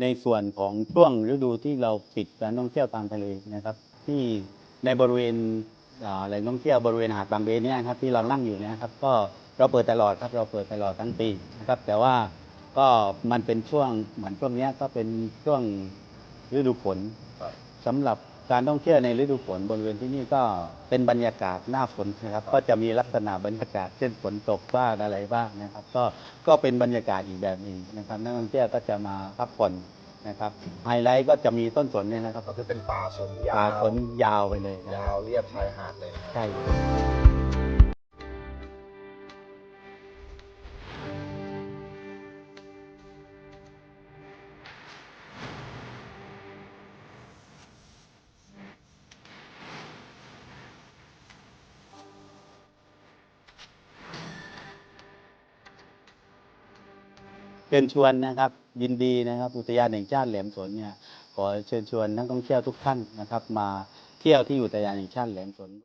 ในส่วนของช่วงฤดูที่เราปิดการท่องเที่ยวตามทะเลนะครับ ที่ในบริเวณอ่าแหล่งท่องเที่ยวบริเวณหาดบางเบนเนี่ยครับที่เรานั่งอยู่เนะครับก็เราเปิดตลอดครับเราเปิดตลอดทั้งปีนะครับ แต่ว่าก็มันเป็นช่วงเหมือนช่วงนี้ก็เป็นช่วงฤดูฝนครับสำหรับ การท่องเที่ยวในฤดูฝนบริเวณที่นี่ก็เป็นบรรยากาศหน้าฝนนะครับ ก็จะมีลักษณะบรรยากาศเช่นฝนตกบ้างอะไรบ้างนะครับ ก็ก็เป็นบรรยากาศอีกแบบหนึงนะครับนักท่องเที่ยวก็จะมาพักผ่อนนะครับไฮไลท์ก็จะมีต้นสนเนี่ยนะครับก็คือเป็นป่าสนยาวป่าสนยาวไปเลยนะยาวเรียบชายหาดเลยนะใช่ ชิญชวนนะครับ ยินดีนะครับ อุทยานแห่งชาติแหลมสนเนี่ยขอเชิญชวนนักท่องเที่ยวทุกท่านนะครับ มาเที่ยวที่อุทยานแห่งชาติแหลมสน